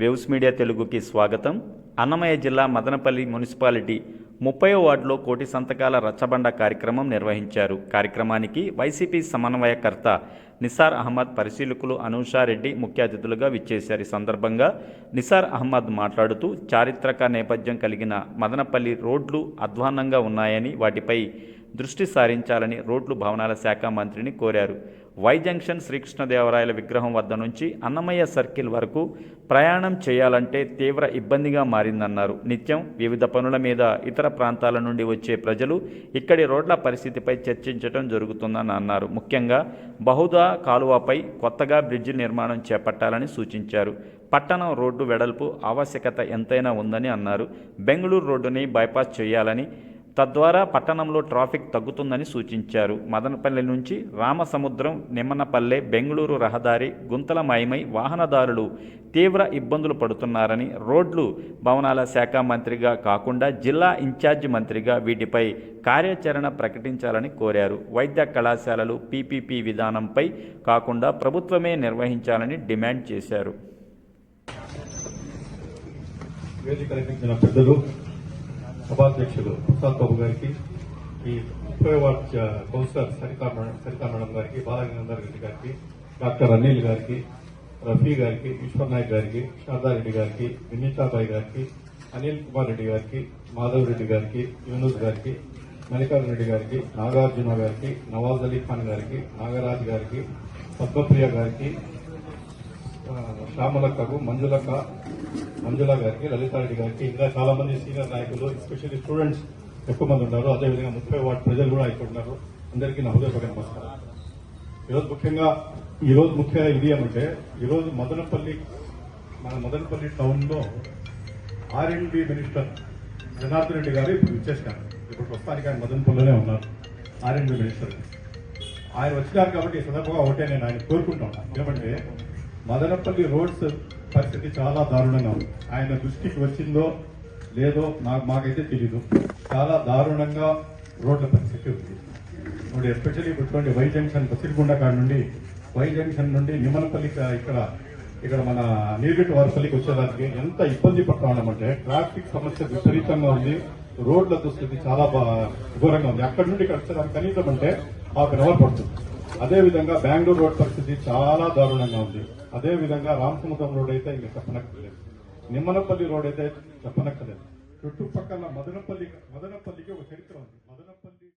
Waves media తెలుగుకి స్వాగతం. అన్నమయ్య జిల్లా మదనపల్లి మున్సిపాలిటీ ముప్పై వార్డులో కోటి సంతకాల రచ్చబండ కార్యక్రమం నిర్వహించారు. కార్యక్రమానికి వైసీపీ సమన్వయకర్త నిసార్ అహ్మద్ పరిశీలకులు అనూషారెడ్డి ముఖ్య అతిథులుగా విచ్చేశారు. ఈ సందర్భంగా నిసార్ అహ్మద్ మాట్లాడుతూ చారిత్రక నేపథ్యం కలిగిన మదనపల్లి రోడ్లు అధ్వాన్నంగా ఉన్నాయని వాటిపై దృష్టి సారించాలని రోడ్లు భవనాల శాఖ మంత్రిని కోరారు. వై జంక్షన్ శ్రీకృష్ణదేవరాయల విగ్రహం వద్ద నుంచి అన్నమయ్య సర్కిల్ వరకు ప్రయాణం చేయాలంటే తీవ్ర ఇబ్బందిగా మారిందన్నారు. నిత్యం వివిధ పనుల మీద ఇతర ప్రాంతాల నుండి వచ్చే ప్రజలు ఇక్కడి రోడ్ల పరిస్థితిపై చర్చించడం జరుగుతుందని అన్నారు. ముఖ్యంగా బహుదా కాలువపై కొత్తగా బ్రిడ్జి నిర్మాణం చేపట్టాలని సూచించారు. పట్టణం రోడ్డు వెడల్పు ఆవశ్యకత ఎంతైనా ఉందని అన్నారు. బెంగళూరు రోడ్డుని బైపాస్ చేయాలని తద్వారా పట్టణంలో ట్రాఫిక్ తగ్గుతుందని సూచించారు. మదనపల్లి నుంచి రామసముద్రం నిమ్మనపల్లె బెంగళూరు రహదారి గుంతలమయమై వాహనదారులు తీవ్ర ఇబ్బందులు పడుతున్నారని రోడ్లు భవనాల శాఖ మంత్రిగా కాకుండా జిల్లా ఇన్ఛార్జి మంత్రిగా వీటిపై కార్యాచరణ ప్రకటించాలని కోరారు. వైద్య కళాశాలలు పీపీపీ విధానంపై కాకుండా ప్రభుత్వమే నిర్వహించాలని డిమాండ్ చేశారు. పెద్దలు సభాధ్యక్షులు ప్రసాద్ బాబు గారికి ఈ ముప్పై ward councillor Saritha Saritha madam గారికి బాలగంగాధర్ రెడ్డి గారికి డాక్టర్ అనిల్ గారికి రఫీ గారికి ఈశ్వర్ నాయక్ గారికి శారదారెడ్డి గారికి వినీతాబాయి గారికి అనిల్ కుమార్ రెడ్డి గారికి మాధవ్ రెడ్డి గారికి యూనుస్ గారికి మల్లికార్జున రెడ్డి గారికి నాగార్జున గారికి నవాజ్ అలీ ఖాన్ గారికి నాగరాజ్ గారికి పద్మప్రియ గారికి శ్యామలక్కకు మంజులక్క మంజుల గారికి లలితారెడ్డి గారికి ఇంకా చాలా మంది సీనియర్ నాయకులు ఎస్పెషల్లీ స్టూడెంట్స్ ఎక్కువ మంది ఉన్నారు. అదేవిధంగా ముప్పై వార్డు ప్రజలు కూడా ఇక్కడ ఉన్నారు. అందరికీ నా హృదయపూర్వక నమస్కారం ఈరోజు ముఖ్యంగా ఈ రోజు ముఖ్య ఇది ఏమంటే ఈరోజు మదనపల్లి మన మదనపల్లి టౌన్లో లో మినిస్టర్ జనార్దన్ రెడ్డి గారు ఇప్పుడు ఇచ్చేసినారు ఇప్పుడు ప్రస్తుతానికి ఆయన మదనపల్లిలోనే ఉన్నారు ఆర్ మినిస్టర్. ఆయన వచ్చినారు కాబట్టి ఈ సందర్భంగా ఒకటే నేను ఆయన కోరుకుంటున్నాను ఏమంటే మదనపల్లి రోడ్స్ పరిస్థితి చాలా దారుణంగా ఉంది. ఆయన దృష్టికి వచ్చిందో లేదో నాకు మాకైతే తెలీదు. చాలా దారుణంగా రోడ్ల పరిస్థితి ఉంది. ఇప్పుడు ఎస్పెషల్లీ ఇప్పుడు వై జంక్షన్ బసిరిగుండ కాడ నుండి వై జంక్షన్ నుండి నిమలపల్లి ఇక్కడ ఇక్కడ మన నీరుగట్టు వారిపల్లికి వచ్చేదానికి ఎంత ఇబ్బంది పడతా ఉన్నామంటే ట్రాఫిక్ సమస్య విపరీతంగా ఉంది. రోడ్ల దుస్థితి చాలా ఘోరంగా ఉంది. అక్కడ నుండి ఇక్కడ వచ్చేదానికి కనీసం అంటే హాఫ్ అన్ అవర్ పడుతుంది. అదే విధంగా బెంగళూరు రోడ్ పరిస్థితి చాలా దారుణంగా ఉంది. అదే విధంగా రామసముద్రం రోడ్ అయితే ఇంకా చెప్పనక్కర్లేదు. నిమ్మనపల్లి రోడ్ అయితే చెప్పనక్కర్లేదు. చుట్టుపక్కల మదనపల్లి మదనపల్లికి ఒక చరిత్ర ఉంది.